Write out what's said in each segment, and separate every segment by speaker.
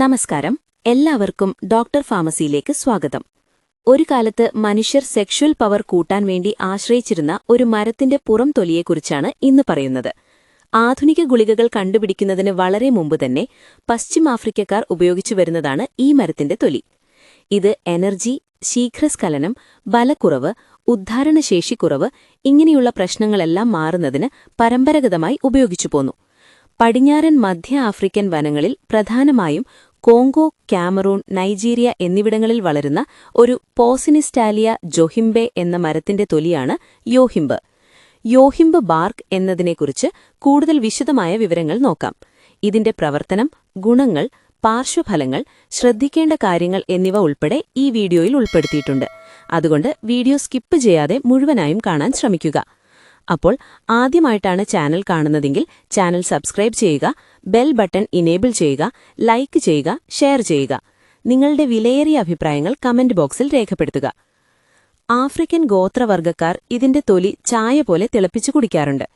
Speaker 1: നമസ്കാരം. എല്ലാവർക്കും ഡോക്ടർ ഫാർമസിയിലേക്ക് സ്വാഗതം. ഒരു കാലത്ത് മനുഷ്യർ സെക്ഷുവൽ പവർ കൂട്ടാൻ വേണ്ടി ആശ്രയിച്ചിരുന്ന ഒരു മരത്തിന്റെ പുറം തൊലിയെക്കുറിച്ചാണ് ഇന്ന് പറയുന്നത്. ആധുനിക ഗുളികകൾ കണ്ടുപിടിക്കുന്നതിന് വളരെ മുമ്പ് തന്നെ പശ്ചിമാഫ്രിക്കക്കാർ ഉപയോഗിച്ചു വരുന്നതാണ് ഈ മരത്തിന്റെ തൊലി. ഇത് എനർജി ശീഘ്രസ്ഖലനം ബലക്കുറവ് ഉദ്ധാരണശേഷിക്കുറവ് ഇങ്ങനെയുള്ള പ്രശ്നങ്ങളെല്ലാം മാറുന്നതിന് പരമ്പരാഗതമായി ഉപയോഗിച്ചു പോന്നു പടിഞ്ഞാറൻ മധ്യ ആഫ്രിക്കൻ വനങ്ങളിൽ പ്രധാനമായും കോങ്കോ കാമറൂൺ നൈജീരിയ എന്നിവിടങ്ങളിൽ വളരുന്ന ഒരു പോസിനിസ്റ്റാലിയ ജൊഹിംബെ എന്ന മരത്തിന്റെ തൊലിയാണ് യോഹിംബ്. യോഹിംബ് ബാർക്ക് എന്നതിനെക്കുറിച്ച് കൂടുതൽ വിശദമായ വിവരങ്ങൾ നോക്കാം. ഇതിന്റെ പ്രവർത്തനം ഗുണങ്ങൾ പാർശ്വഫലങ്ങൾ ശ്രദ്ധിക്കേണ്ട കാര്യങ്ങൾ എന്നിവ ഉൾപ്പെടെ ഈ വീഡിയോയിൽ ഉൾപ്പെടുത്തിയിട്ടുണ്ട്. അതുകൊണ്ട് വീഡിയോ സ്കിപ്പ് ചെയ്യാതെ മുഴുവനായും കാണാൻ ശ്രമിക്കുക. അപ്പോൾ ആദ്യമായിട്ടാണ് ചാനൽ കാണുന്നതെങ്കിൽ ചാനൽ സബ്സ്ക്രൈബ് ചെയ്യുക ബെൽ ബട്ടൺ ഇനേബിൾ ചെയ്യുക ലൈക്ക് ചെയ്യുക ഷെയർ ചെയ്യുക. നിങ്ങളുടെ വിലയേറിയ അഭിപ്രായങ്ങൾ കമന്റ് ബോക്സിൽ രേഖപ്പെടുത്തുക. ആഫ്രിക്കൻ ഗോത്രവർഗക്കാർ ഇതിന്റെ തൊലി ചായ പോലെ തിളപ്പിച്ചു കുടിക്കാറുണ്ട്.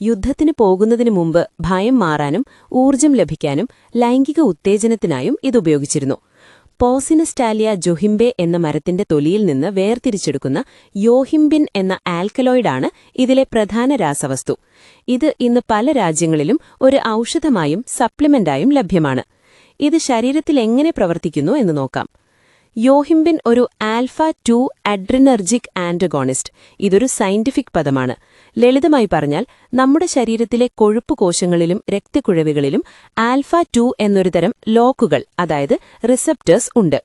Speaker 1: യുദ്ധത്തിന് പോകുന്നതിനു മുമ്പ് ഭയം മാറാനും ഊർജം ലഭിക്കാനും ലൈംഗിക ഉത്തേജനത്തിനായും ഇതുപയോഗിച്ചിരുന്നു പോസിനസ്റ്റാലിയ ജൊഹിംബെ എന്ന മരത്തിന്റെ തൊലിയിൽ നിന്ന് വേർതിരിച്ചെടുക്കുന്ന യോഹിംബിൻ എന്ന ആൽക്കലോയിഡാണ് ഇതിലെ പ്രധാന രാസവസ്തു. ഇത് ഇന്ന് പല രാജ്യങ്ങളിലും ഒരു ഔഷധമായും സപ്ലിമെന്റായും ലഭ്യമാണ്. ഇത് ശരീരത്തിൽ എങ്ങനെ പ്രവർത്തിക്കുന്നു എന്ന് നോക്കാം. യോഹിംബിൻ ഒരു ആൽഫ ടു അഡ്രിനർജിക് ആൻഡഗോണിസ്റ്റ് ഇതൊരു സയന്റിഫിക് പദമാണ്. ലളിതമായി പറഞ്ഞാൽ നമ്മുടെ ശരീരത്തിലെ കൊഴുപ്പ് കോശങ്ങളിലും രക്തക്കുഴവികളിലും ആൽഫ ടു എന്നൊരു തരം ലോക്കുകൾ അതായത് റിസപ്റ്റേഴ്സ് ഉണ്ട്.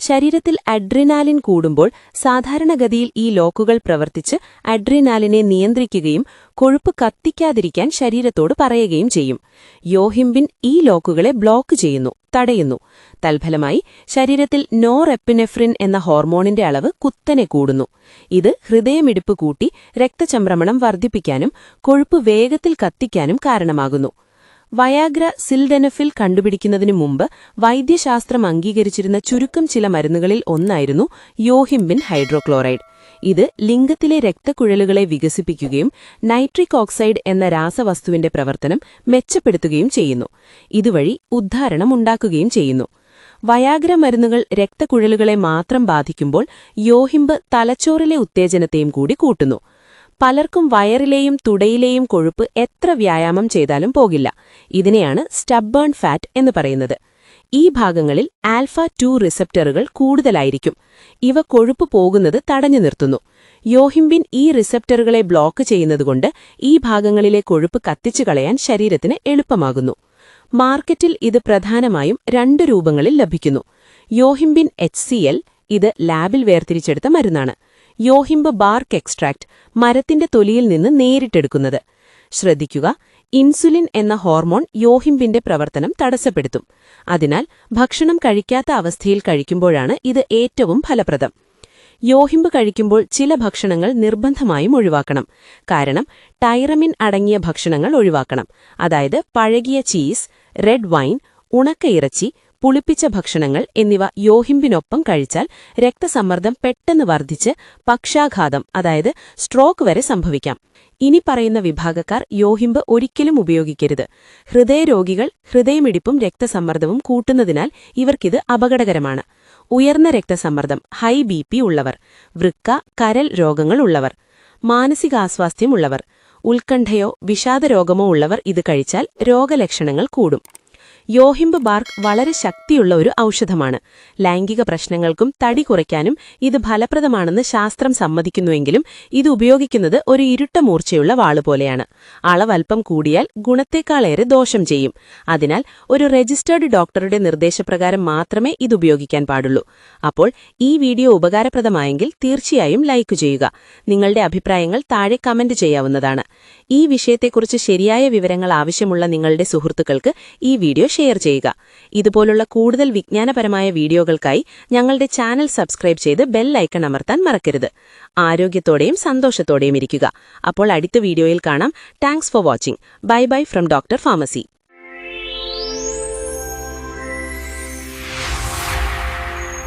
Speaker 1: ശരീരത്തിൽ അഡ്രിനാലിൻ കൂടുമ്പോൾ സാധാരണഗതിയിൽ ഈ ലോക്കുകൾ പ്രവർത്തിച്ച് അഡ്രിനാലിനെ നിയന്ത്രിക്കുകയും കൊഴുപ്പ് കത്തിക്കാതിരിക്കാൻ ശരീരത്തോട് പറയുകയും ചെയ്യും. യോഹിംബിൻ ഈ ലോക്കുകളെ ബ്ലോക്ക് ചെയ്യുന്നു തടയുന്നു. തൽഫലമായി ശരീരത്തിൽ നോർ എപ്പിനെഫ്രിൻ എന്ന ഹോർമോണിന്റെ അളവ് കുത്തനെ കൂടുന്നു. ഇത് ഹൃദയമിടിപ്പ് കൂട്ടി രക്തചംക്രമണം വർദ്ധിപ്പിക്കാനും കൊഴുപ്പ് വേഗത്തിൽ കത്തിക്കാനും കാരണമാകുന്നു. വയാഗ്ര സിൽഡെനഫിൽ കണ്ടുപിടിക്കുന്നതിനു മുമ്പ് വൈദ്യശാസ്ത്രം അംഗീകരിച്ചിരുന്ന ചുരുക്കം ചില മരുന്നുകളിൽ ഒന്നായിരുന്നു യോഹിംബിൻ ഹൈഡ്രോക്ലോറൈഡ്. ഇത് ലിംഗത്തിലെ രക്തക്കുഴലുകളെ വികസിപ്പിക്കുകയും നൈട്രിക് ഓക്സൈഡ് എന്ന രാസവസ്തുവിന്റെ പ്രവർത്തനം മെച്ചപ്പെടുത്തുകയും ചെയ്യുന്നു. ഇതുവഴി ഉദ്ധാരണം ഉണ്ടാക്കുകയും ചെയ്യുന്നു. വയാഗ്ര മരുന്നുകൾ രക്തക്കുഴലുകളെ മാത്രം ബാധിക്കുമ്പോൾ യോഹിംബ് തലച്ചോറിലെ ഉത്തേജനത്തെയും കൂടി കൂട്ടുന്നു. പലർക്കും വയറിലെയും തുടയിലെയും കൊഴുപ്പ് എത്ര വ്യായാമം ചെയ്താലും പോകില്ല. ഇതിനെയാണ് സ്റ്റബ്ബേൺ ഫാറ്റ് എന്ന് പറയുന്നത്. ഈ ഭാഗങ്ങളിൽ ആൽഫ ടു റിസപ്റ്ററുകൾ കൂടുതലായിരിക്കും. ഇവ കൊഴുപ്പ് പോകുന്നത് തടഞ്ഞു നിർത്തുന്നു. യോഹിംബിൻ ഈ റിസപ്റ്ററുകളെ ബ്ലോക്ക് ചെയ്യുന്നതുകൊണ്ട് ഈ ഭാഗങ്ങളിലെ കൊഴുപ്പ് കത്തിച്ചു കളയാൻ ശരീരത്തിന് എളുപ്പമാകുന്നു. മാർക്കറ്റിൽ ഇത് പ്രധാനമായും രണ്ട് രൂപങ്ങളിൽ ലഭിക്കുന്നു. യോഹിംബിൻ എച്ച് ഇത് ലാബിൽ വേർതിരിച്ചെടുത്ത മരുന്നാണ്. യോഹിംബ് ബാർക്ക് എക്സ്ട്രാക്ട് മരത്തിന്റെ തൊലിയിൽ നിന്ന് നേരിട്ടെടുക്കുന്നത്. ശ്രദ്ധിക്കുക ഇൻസുലിൻ എന്ന ഹോർമോൺ യോഹിംബിന്റെ പ്രവർത്തനം തടസ്സപ്പെടുത്തും. അതിനാൽ ഭക്ഷണം കഴിക്കാത്ത അവസ്ഥയിൽ കഴിക്കുമ്പോഴാണ് ഇത് ഏറ്റവും ഫലപ്രദം. യോഹിംബ് കഴിക്കുമ്പോൾ ചില ഭക്ഷണങ്ങൾ നിർബന്ധമായും ഒഴിവാക്കണം. കാരണം ടൈറമിൻ അടങ്ങിയ ഭക്ഷണങ്ങൾ ഒഴിവാക്കണം. അതായത് പഴകിയ ചീസ് റെഡ് വൈൻ ഉണക്ക ഇറച്ചി പുളിപ്പിച്ച ഭക്ഷണങ്ങൾ എന്നിവ യോഹിമ്പിനൊപ്പം കഴിച്ചാൽ രക്തസമ്മർദ്ദം പെട്ടെന്ന് വർദ്ധിച്ച് പക്ഷാഘാതം അതായത് സ്ട്രോക്ക് വരെ സംഭവിക്കാം. ഇനി പറയുന്ന വിഭാഗക്കാർ യോഹിമ്പ് ഒരിക്കലും ഉപയോഗിക്കരുത്. ഹൃദയരോഗികൾ ഹൃദയമിടിപ്പും രക്തസമ്മർദ്ദവും കൂട്ടുന്നതിനാൽ ഇവർക്കിത് അപകടകരമാണ്. ഉയർന്ന രക്തസമ്മർദ്ദം ഹൈ ബി ഉള്ളവർ വൃക്ക കരൽ രോഗങ്ങൾ ഉള്ളവർ മാനസികാസ്വാസ്ഥ്യം ഉള്ളവർ ഉത്കണ്ഠയോ വിഷാദരോഗമോ ഉള്ളവർ ഇത് കഴിച്ചാൽ രോഗലക്ഷണങ്ങൾ കൂടും. യോഹിംബ് ബാർക്ക് വളരെ ശക്തിയുള്ള ഒരു ഔഷധമാണ്. ലൈംഗിക പ്രശ്നങ്ങൾക്കും തടി കുറയ്ക്കാനും ഇത് ഫലപ്രദമാണെന്ന് ശാസ്ത്രം സമ്മതിക്കുന്നുവെങ്കിലും ഇത് ഉപയോഗിക്കുന്നത് ഒരു ഇരുട്ട മൂർച്ചയുള്ള വാൾ പോലെയാണ്. അളവൽപ്പം കൂടിയാൽ ഗുണത്തേക്കാളേറെ ദോഷം ചെയ്യും. അതിനാൽ ഒരു രജിസ്റ്റേർഡ് ഡോക്ടറുടെ നിർദ്ദേശപ്രകാരം മാത്രമേ ഇത് ഉപയോഗിക്കാൻ പാടുള്ളൂ. അപ്പോൾ ഈ വീഡിയോ ഉപകാരപ്രദമായെങ്കിൽ തീർച്ചയായും ലൈക്ക് ചെയ്യുക. നിങ്ങളുടെ അഭിപ്രായങ്ങൾ താഴെ കമന്റ് ചെയ്യാവുന്നതാണ്. ഈ വിഷയത്തെക്കുറിച്ച് ശരിയായ വിവരങ്ങൾ ആവശ്യമുള്ള നിങ്ങളുടെ സുഹൃത്തുക്കൾക്ക് ഈ വീഡിയോ ഷെയർ ചെയ്യുക. ഇതുപോലുള്ള കൂടുതൽ വിജ്ഞാനപരമായ വീഡിയോകൾക്കായി ഞങ്ങളുടെ ചാനൽ സബ്സ്ക്രൈബ് ചെയ്ത് ബെൽ ഐക്കൺ അമർത്താൻ മറക്കരുത്. ആരോഗ്യത്തോടെയും സന്തോഷത്തോടെയും ഇരിക്കുക. അപ്പോൾ അടുത്ത വീഡിയോയിൽ കാണാം. Thanks for watching. Bye bye from doctor pharmacy.